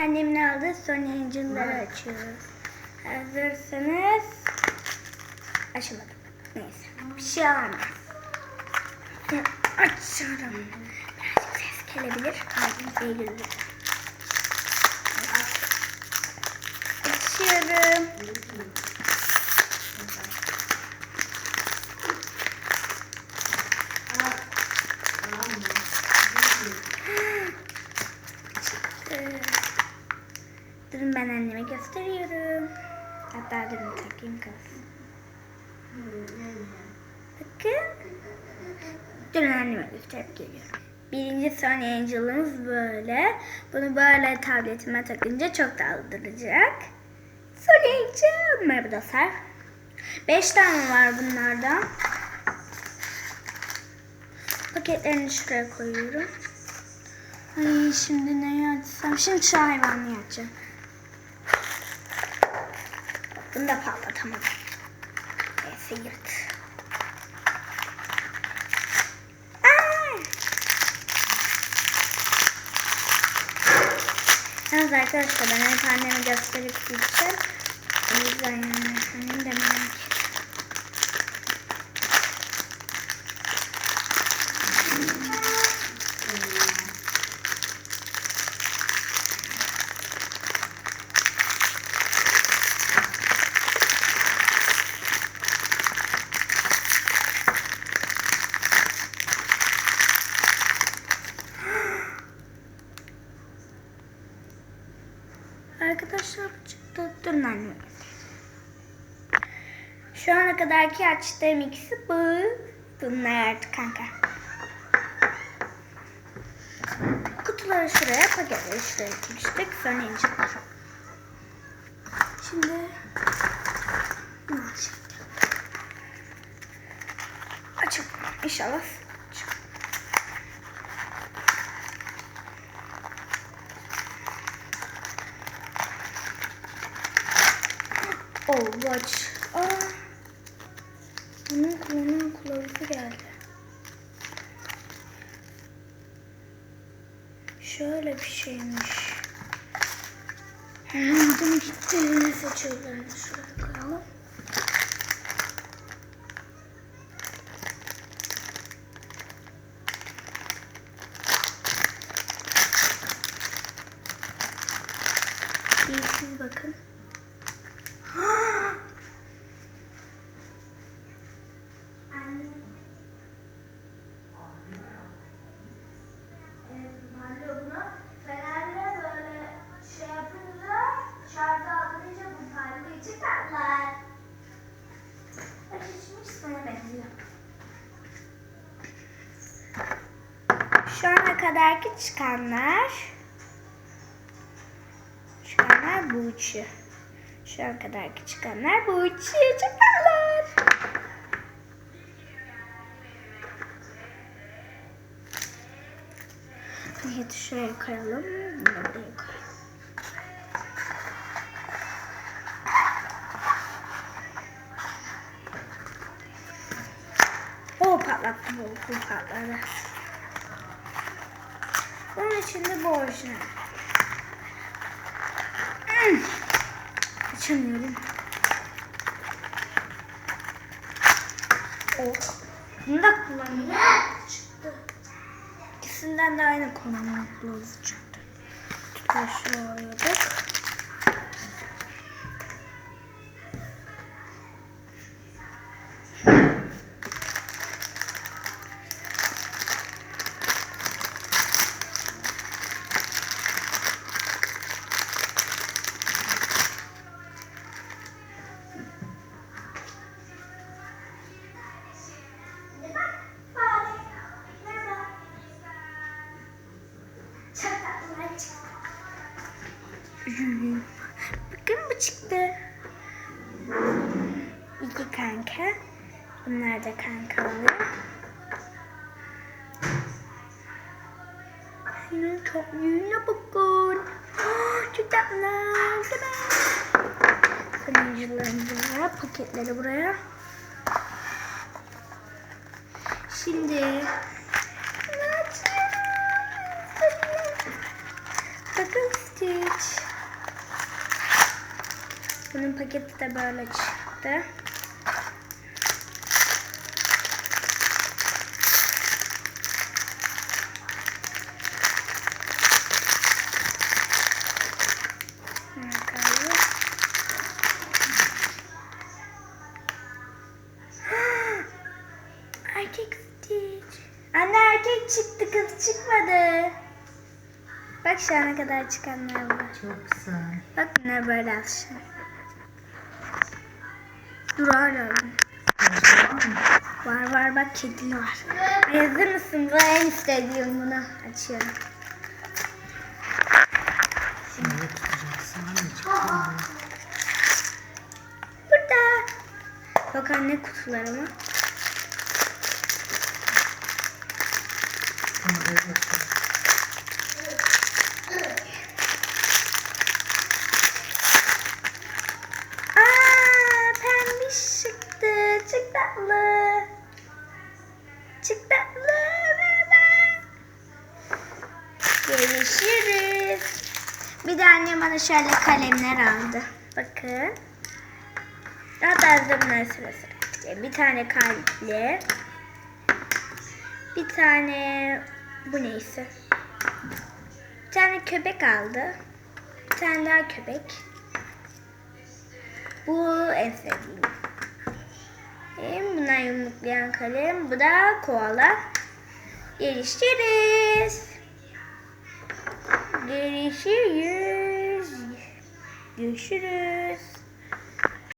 annemin aldığı Sony Angel'ları açıyoruz. Hazırsanız açamadım. Neyse. Bir şey alamam. Açıyorum. Birazcık ses gelebilir. Kalbim lütfen. Açıyorum. Ee, Durun ben anneme gösteriyorum. Hatta durun takayım kalsın. Bakın. Durun anneme gösterip geliyorum. Birinci Sony Angel'ımız böyle. Bunu böyle tabletime takınca çok daha duracak. Sony Angel. Merhaba dostlar. Beş tane var bunlardan. Paketlerini şuraya koyuyorum. Ay şimdi neyi açsam? Şimdi şu hayvanı açacağım. Bunu da patlatamadım. Neyse yırt. Yalnız arkadaşlar ben hep anneme gösterip Arkadaşlar çıktı. Durun anneme Şu ana kadarki açtığım ikisi bu. Bunlar artık kanka. Kutuları şuraya, paketleri şuraya koymuştuk. Sonra incikler. Şimdi bunu açacağım. Açalım. İnşallah. Açalım. Oh watch. Aa. Bunun kullanım kılavuzu geldi. Şöyle bir şeymiş. Anladım gitti. Seçiyorlarını şuraya koyalım. İyi siz bakın. Fenerle böyle şey yapınca şarjı alınca bu tarihi çıkarlar. Bak hiçmiş sana benziyor. Şu ana kadarki çıkanlar çıkanlar bu üçü. Şu ana kadarki çıkanlar bu üçü çıkanlar. Evet şuraya koyalım. Bunu da koyalım. O patlattı bu okul patladı. Bunun içinde bu orijinal. Açamıyorum. Oh. Bunu da kullanıyorum. Çıktı. İkisinden de aynı kullanma kılavuzu çıktı. Tekrar şunu Bakın bu çıktı. İki kanka. Bunlar da kanka oluyor. Şunun çok büyüğüne bakın. Oh, çok tatlı. Değil mi? Sonuncularımızı buraya, paketleri buraya. Şimdi? Bakın Stitch. Bunun paketi de böyle çıktı. Erkek Stitch. Anne erkek çıktı kız çıkmadı. Bak şu ana kadar çıkanlar var. Çok güzel. Bak ne böyle aşağı. Dur hala. Başka var? Var bak kedili var. Ay, Hazır mısın? Bu en istediğim bunu. Açıyorum. Şöyle tutacaksın anneciğim. Burada. Bak anne kutularıma. Görüşürüz. Bir de annem bana şöyle kalemler aldı. Bakın. Hatta size bunları sıra sıra. Bir tane kalpli. Bir tane bu neyse. Bir tane köpek aldı. Bir tane daha köpek. Bu en sevdiğim. Hem bunlar yumruklayan kalem. Bu da koala. Görüşürüz. Görüşürüz. Görüşürüz.